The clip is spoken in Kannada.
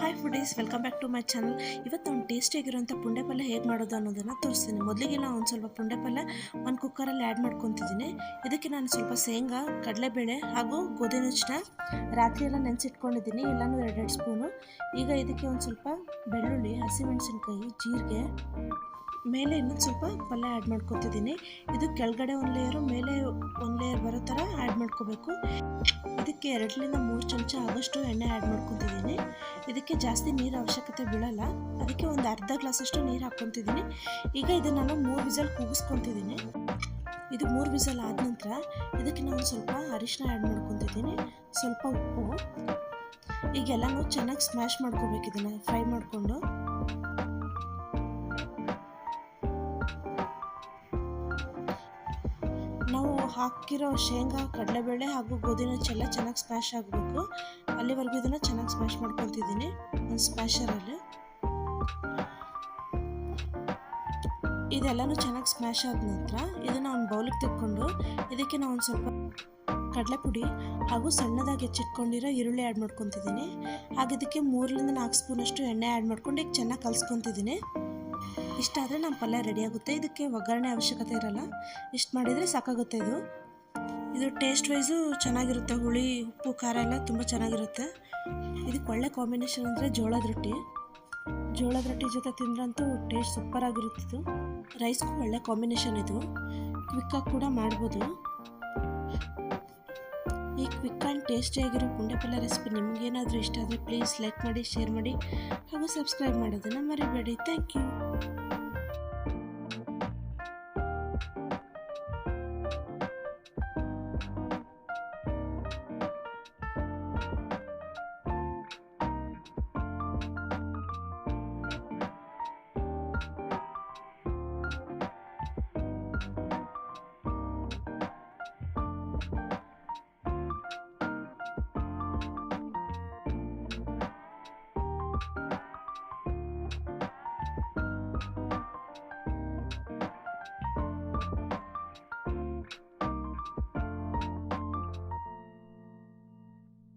Hi foodies welcome back to my channel ಇವತ್ತು ಒಂದು ಟೇಸ್ಟಿಯಾಗಿರೋಂಥ ಪುಂಡೆ ಪಲ್ಯ ಹೇಗೆ ಮಾಡೋದು ಅನ್ನೋದನ್ನು ತೋರಿಸ್ತೀನಿ. ಮೊದಲಿಗೆ ನಾನು ಒಂದು ಸ್ವಲ್ಪ ಪುಂಡೆ ಪಲ್ಯ ಒಂದು ಕುಕ್ಕರಲ್ಲಿ ಆ್ಯಡ್ ಮಾಡ್ಕೊತಿದ್ದೀನಿ. ಇದಕ್ಕೆ ನಾನು ಸ್ವಲ್ಪ ಶೇಂಗಾ, ಕಡಲೆಬೇಳೆ ಹಾಗೂ ಗೋಧಿ ನುಚ್ಚನ್ನ ರಾತ್ರಿ ಎಲ್ಲ ನೆನೆಸಿಟ್ಕೊಂಡಿದ್ದೀನಿ. ಎಲ್ಲನೂ ಎರಡೆರಡು ಸ್ಪೂನು ಈಗ ಇದಕ್ಕೆ ಒಂದು ಸ್ವಲ್ಪ ಬೆಳ್ಳುಳ್ಳಿ, ಹಸಿಮೆಣಸಿನ್ಕಾಯಿ, ಜೀರಿಗೆ ಮೇಲೆ ಇನ್ನೊಂದು ಸ್ವಲ್ಪ ಪಲ್ಯ ಆ್ಯಡ್ ಮಾಡ್ಕೊತಿದ್ದೀನಿ. ಇದು ಕೆಳಗಡೆ ಒಂದು ಲೇಯರು ಮೇಲೆ ಒಂದು ಲೇಯರ್ ಬರೋ ಥರ ಆ್ಯಡ್ ಮಾಡ್ಕೋಬೇಕು. ಇದಕ್ಕೆ ಎರಡರಿಂದ ಮೂರು ಚಮಚ ಆಗೋಷ್ಟು ಎಣ್ಣೆ ಆ್ಯಡ್ ಮಾಡ್ಕೊತಿದ್ದೀನಿ. ಇದಕ್ಕೆ ಜಾಸ್ತಿ ನೀರು ಅವಶ್ಯಕತೆ ಬೀಳಲ್ಲ. ಅದಕ್ಕೆ ಒಂದು ಅರ್ಧ ಗ್ಲಾಸಷ್ಟು ನೀರು ಹಾಕ್ಕೊತಿದ್ದೀನಿ. ಈಗ ಇದನ್ನು ನಾನು ಮೂರು ವಿಸಲ್ ಕೂಗಿಸ್ಕೊತಿದ್ದೀನಿ. ಇದು ಮೂರು ವಿಸಲ್ ಆದ ನಂತರ ಇದಕ್ಕೆ ನಾನು ಸ್ವಲ್ಪ ಅರಿಶಿನ ಆ್ಯಡ್ ಮಾಡ್ಕೊತಿದ್ದೀನಿ. ಸ್ವಲ್ಪ ಉಪ್ಪು. ಈಗೆಲ್ಲನೂ ಚೆನ್ನಾಗಿ ಸ್ಮ್ಯಾಶ್ ಮಾಡ್ಕೋಬೇಕು ಇದನ್ನು ಫ್ರೈ ಮಾಡಿಕೊಂಡು. ನಾವು ಹಾಕಿರೋ ಶೇಂಗಾ, ಕಡಲೆಬೇಳೆ ಹಾಗೂ ಗೋಧಿ ನುಚ್ಚೆಲ್ಲ ಚೆನ್ನಾಗಿ ಸ್ಮ್ಯಾಶ್ ಆಗಬೇಕು. ಅಲ್ಲಿವರೆಗೂ ಇದನ್ನು ಚೆನ್ನಾಗಿ ಸ್ಮ್ಯಾಶ್ ಮಾಡ್ಕೊತಿದ್ದೀನಿ ಒಂದು ಸ್ಮ್ಯಾಶರಲ್ಲಿ ಇದೆಲ್ಲನೂ ಚೆನ್ನಾಗಿ ಸ್ಮ್ಯಾಶ್ ಆದ ನಂತರ ಇದನ್ನು ಒಂದು ಬೌಲಿಗೆ ತೆಕ್ಕೊಂಡು ಇದಕ್ಕೆ ನಾವು ಒಂದು ಸ್ವಲ್ಪ ಕಡಲೆ ಪುಡಿ ಹಾಗೂ ಸಣ್ಣದಾಗಿ ಹೆಚ್ಚಿಟ್ಕೊಂಡಿರೋ ಈರುಳ್ಳಿ ಆ್ಯಡ್ ಮಾಡ್ಕೊತಿದ್ದೀನಿ ಹಾಗೆ ಇದಕ್ಕೆ ಮೂರರಿಂದ ನಾಲ್ಕು ಸ್ಪೂನಷ್ಟು ಎಣ್ಣೆ ಆ್ಯಡ್ ಮಾಡ್ಕೊಂಡು ಈಗ ಚೆನ್ನಾಗಿ ಕಲಿಸ್ಕೊತಿದ್ದೀನಿ ಇಷ್ಟಾದರೆ ನಮ್ಮ ಪಲ್ಯ ರೆಡಿ ಆಗುತ್ತೆ. ಇದಕ್ಕೆ ಒಗ್ಗರಣೆ ಅವಶ್ಯಕತೆ ಇರಲ್ಲ. ಇಷ್ಟು ಮಾಡಿದರೆ ಸಾಕಾಗುತ್ತೆ ಇದು. ಇದು ಟೇಸ್ಟ್ ವೈಸು ಚೆನ್ನಾಗಿರುತ್ತೆ. ಹುಳಿ, ಉಪ್ಪು, ಖಾರ ಎಲ್ಲ ತುಂಬ ಚೆನ್ನಾಗಿರುತ್ತೆ. ಇದಕ್ಕೆ ಒಳ್ಳೆ ಕಾಂಬಿನೇಷನ್ ಅಂದರೆ ಜೋಳದ ರೊಟ್ಟಿ. ಜೋಳದ ರೊಟ್ಟಿ ಜೊತೆ ತಿಂದ್ರಂತೂ ಟೇಸ್ಟ್ ಸೂಪರಾಗಿರುತ್ತೆ ಇದು ರೈಸ್ಗೂ ಒಳ್ಳೆ ಕಾಂಬಿನೇಷನ್ ಇದು. ಕ್ವಿಕ್ಕಾಗಿ ಕೂಡ ಮಾಡ್ಬೋದು. ಈ ಕ್ವಿಕ್ ಆ್ಯಂಡ್ ಟೇಸ್ಟಿಯಾಗಿರೋ ಪುಂಡೆ ಪಲ್ಯ ರೆಸಿಪಿ ನಿಮಗೇನಾದರೂ ಇಷ್ಟ ಆದರೆ ಪ್ಲೀಸ್ ಲೈಕ್ ಮಾಡಿ ಶೇರ್ ಮಾಡಿ ಹಾಗೂ ಸಬ್ಸ್ಕ್ರೈಬ್ ಮಾಡೋದನ್ನು ಮರಿಬೇಡಿ. Thank you